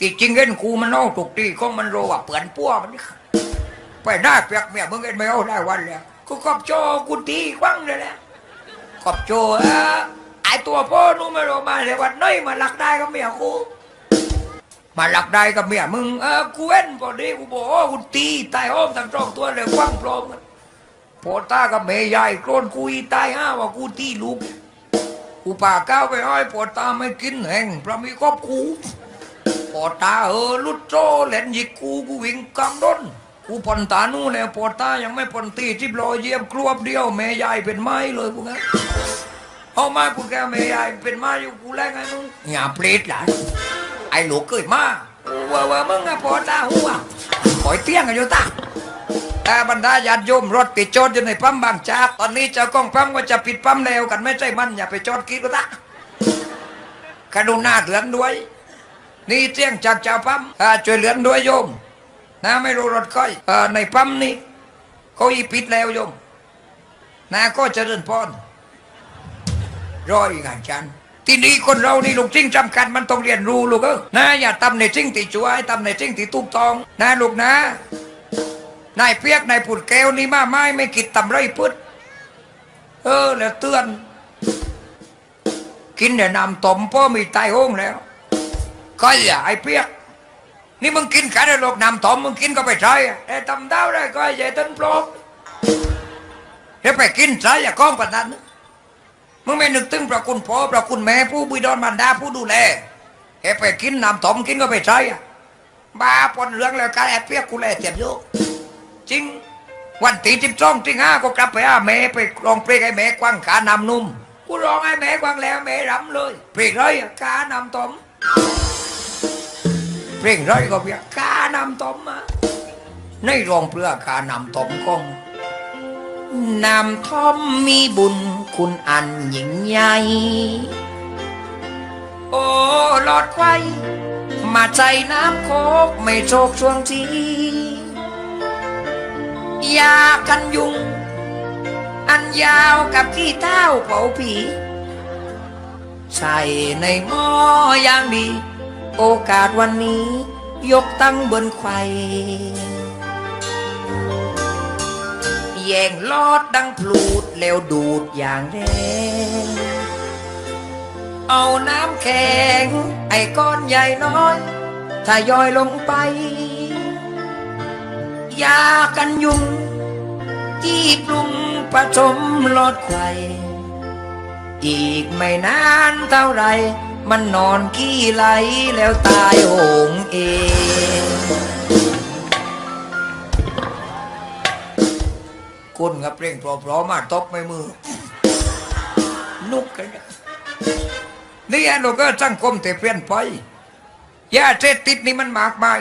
ที่จริงเห็นกูมันเอาถูกตีของมันโรว่าเปื่อนปั้วมันไปหน้าเปียกเมียมึงเห็นไม่เอาได้วันแล้วกูกอบโจกูตีกว้างเลยแหละกอบโจออไอตัวพ่อนู้นไม่รู้มาเลยวันน้อยมาหลักได้กับเมียกูมาหลักได้กับเมียมึงเออกูเห็นพอดีกูบอกกูตีตายอ้อมทั้งสองตัวเลยกว้างโปร่งกันพอตากับเมยใหญ่โกรนกูอีตายห้าว่ากูตีลูกกูป่าก้าวไปอ้อยปวดตาไม่กินแห่งเพราะมีครอบครู ปวดตาเออลุดโจเล่นหยิกกูกูวิ่งกำดนกูผ่อนตานู่นแล้วปวดตายังไม่ผ่อนตีทิบลอยเยียบกรวบเดียวแม่ยายเป็นไม้เลยพวกนั้นเอาไม้กูแกแม่ยายเป็นไม้อยู่กูแล้วไงมึงอย่าเปรตหลานไอ้หลูกเกิดมาว่าว่ามึงอะปวดตาหัวปล่อยเตี้ยงกันอยู่ตาแต่บรรดาญาติโยมรถติดจอดอยู่ในปั๊มบางจากตอนนี้เจ้าของปั๊มก็จะปิดปั๊มแล้วกันไม่ใช่มันอย่าไปจอดคิดก็ตะกรุณาเหลือนด้วย นี่เจียงจากเจ้าปั๊มช่วยเหลือนด้วยโยม นะไม่รู้รถก้อยอในปั๊มนี่เขาอีปิดแล้วโยมนะก็จะเดินพรร้อยกันจันที่นี่คนเรานี่ลูกจริงจำกันมันต้องเรียนรู้ลูกเออนะอย่าทำในจริงที่ช่วยทำในจริงที่ถูกตองนะลูกนะนายเปียกนายผุดแก้วนี่มาไม่ไม่กิดตำไรพุดเออแล้วเตือน กินแต่น้ำต้มพ่อมีตายโห้งแล้ว ก็อย่าไอ้เปียกนี่มึงกินกันได้หรอกน้ำต้มมึงกินก็ไปใช้อะแต่ตำดาวได้ก็อย่ต้นปลอกแล้วไปกินใช้อย่าก้องปนนั้นมึงไม่นึกถึงพระคุณพ่อพระคุณแม่ผู้บิดอนมารดาผู้ดูแลเฮ้ไปกินน้ำต้มกินก็ไปใช้อะบ้าปนเรื่องแล้วกันไอ้เปียกกูแลเจ็บโยจริงวันที่สิบสองที่ห้าก็กลับไปหาแม่ไปร้องเพลงให้แม่กวางขานำนุ่มกูร้องให้แม่กวางแล้วแม่รำเลยเพลงไรอะขานำตอม เพลงไรก็เพียงขานำตอมมาในรองเพื่อขานำตอมกองนำทอมมีบุญคุณอันยิ่งใหญ่โอ้หลอดไฟมาใจน้ำโคกไม่โชคช่วงทียากันยุง อันยาวกับขี้เท้าเผาผี ใส่ในหม้ออย่างดี โอกาสวันนี้ยกตั้งบนไข่แย่งลอดดังพลูดแล้วดูดอย่างแรงเอาน้ำแข็งไอ้ก้อนใหญ่น้อยถ้าย่อยลงไป ยากันยุงที่ปรุงผสมลดไข่อีกไม่นานเท่าไร มันนอนขี้ไหลแล้วตายโหงเอง คุณกับเพลงพราะๆมาตบไม่มือ นุกกันนี่ยนี่อันเราก็สังคมแต่เปลี่ยนไปยาเสพติดนี่มันมากมาย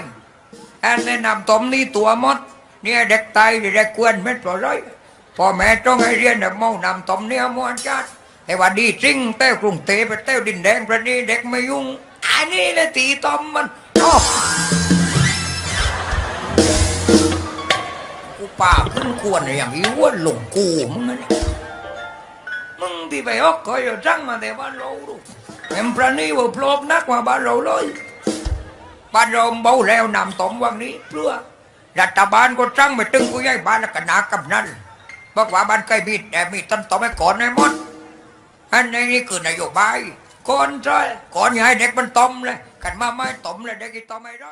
อันแนะนำตมนี่ตัวมด เนี่ยเด็กตายเด็กกวนไม่ปล่อยพ่อแม่ต้องให้เรียนแบบเมานำตมเนี่ยมวนจัด แต่ว่าดีจริงเต้วกรุงเทพไปเต้วดินแดงประนี้เด็กไม่ยุ่งอันนี้แหละตีตอมมันโอ้กูป่าขึ้นควรอย่างนี้ว่าหลงกูมึงนี่มึงที่ไปฮอกคอยจังมาแต่บ้านเราดูแอมประนี้ว่าพลบนักว่าบ้านเราเลยบ้านเราเบาแล้วนำตมวันนี้เพื่อรัฐบาลก็จ้างไปตึงกูย้ายบ้านแล้วก็นากำนันบอกว่าบ้านใกล้มีแต่มีต้นตอมให้ก่อนให้มด อันนี้คือนโยบายก่อนใช่ก่อนอย่าให้เด็กมันต้มเลยกันมาไม่ต้มเลยเด็กอีตอมไม่ได้